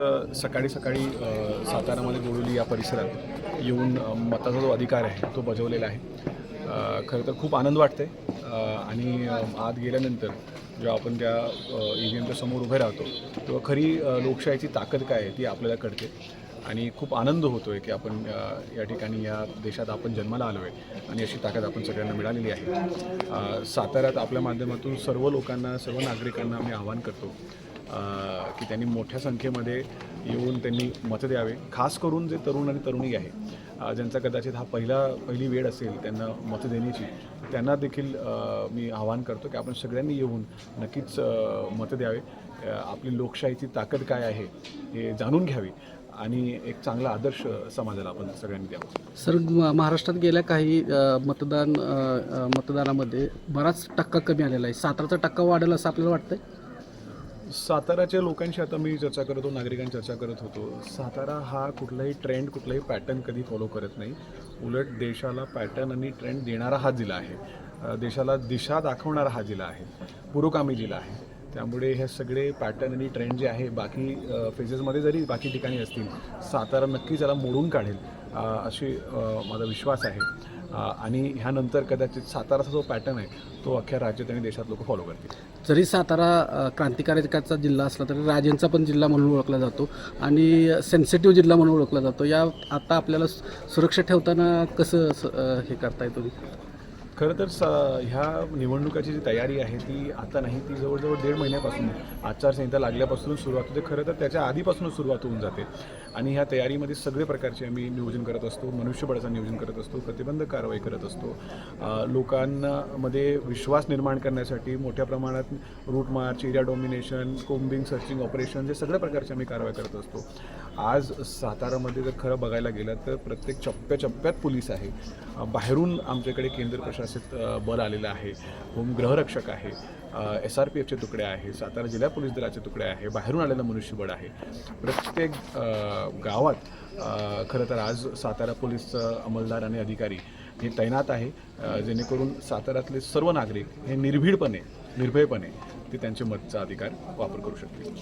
सकाळी सकाळी सातारामध्ये गोडोली या परिसरात येऊन मताचा जो अधिकार आहे तो बजावलेला आहे. खरं तर खूप आनंद वाटते आणि आत गेल्यानंतर जेव्हा आपण त्या ई व्ही एमच्या समोर उभे राहतो तेव्हा खरी लोकशाहीची ताकद काय आहे ती आपल्याला कळते. आणि खूप आनंद होतो आहे की आपण या ठिकाणी या देशात आपण जन्माला आलो आहे आणि अशी ताकद आपण सगळ्यांना मिळालेली आहे. साताऱ्यात आपल्या माध्यमातून सर्व लोकांना सर्व नागरिकांना आम्ही आवाहन करतो की त्यांनी मोठ्या संख्येमध्ये येऊन त्यांनी मतं द्यावे. खास करून जे तरुण आणि तरुणी आहे ज्यांचा कदाचित हा पहिला पहिली वेळ असेल त्यांना मतं देण्याची त्यांना देखील मी आवाहन करतो की आपण सगळ्यांनी येऊन नक्कीच मतं द्यावे. आपली लोकशाहीची ताकद काय आहे हे जाणून घ्यावी आणि एक चांगला आदर्श समाजाला आपण सगळ्यांनी द्यावा. सर म- महाराष्ट्रात गेल्या काही मतदान मतदानामध्ये बराच टक्का कमी आलेला आहे. साताराचा टक्का वाढेल असं आपल्याला वाटतंय? साताराच्या लोकांशी आता मी चर्चा करत होतो नागरिकांची चर्चा करत होतो. सातारा हा कुठलाही ट्रेंड कुठलाही पॅटर्न कधी फॉलो करत नाही. उलट देशाला पॅटर्न आणि ट्रेंड देणारा हा जिल्हा आहे. देशाला दिशा दाखवणारा हा जिल्हा आहे. पुरोगामी जिल्हा आहे. त्यामुळे हे सगळे पॅटर्न आणि ट्रेंड जे आहे बाकी फेजेसमध्ये जरी बाकी ठिकाणी असतील सातारा नक्की त्याला मोडून काढेल. अशी माझा विश्वास आहे. आणि ह्यानंतर कदाचित साताराचा जो पॅटर्न आहे तो अख्ख्या राज्यात आणि देशात लोक फॉलो करतील. जरी सातारा क्रांतिकारकाचा जिल्हा असला तरी राजेंचा पण जिल्हा म्हणून ओळखला जातो आणि सेन्सिटिव्ह जिल्हा म्हणून ओळखला जातो. या आता आपल्याला सुरक्षा ठेवताना कसं हे करताय तुम्ही? खरं तर स ह्या निवडणुकाची जी तयारी आहे ती आता नाही ती जवळजवळ दीड महिन्यापासून आचारसंहिता लागल्यापासून सुरुवात होते. खरं तर त्याच्या आधीपासूनच सुरुवात होऊन जाते. आणि ह्या तयारीमध्ये सगळे प्रकारचे आम्ही नियोजन करत असतो मनुष्यबळाचं नियोजन करत असतो प्रतिबंध कारवाई करत असतो. लोकांमध्ये विश्वास निर्माण करण्यासाठी मोठ्या प्रमाणात route march area domination combing searching operation हे सगळ्या प्रकारचे आम्ही कारवाई करत असतो. आज सातारामध्ये जर खरं बघायला गेलं तर प्रत्येक चप्प्या चप्प्यात पोलीस आहे. बाहेरून आमच्याकडे केंद्र प्रशासन अ, बल आलेलं आहे. होम गृहरक्षक आहे. एस आर पी एफचे तुकडे आहे. सातारा जिल्हा पोलीस दलाचे तुकडे आहे. बाहेरून आलेलं मनुष्यबळ आहे. प्रत्येक गावात खरं तर आज सातारा पोलीसचं अंमलदार आणि अधिकारी हे तैनात आहे. जेणेकरून साताऱ्यातले सर्व नागरिक हे निर्भीडपणे निर्भयपणे ते त्यांचे मतचा अधिकार वापर करू शकतील.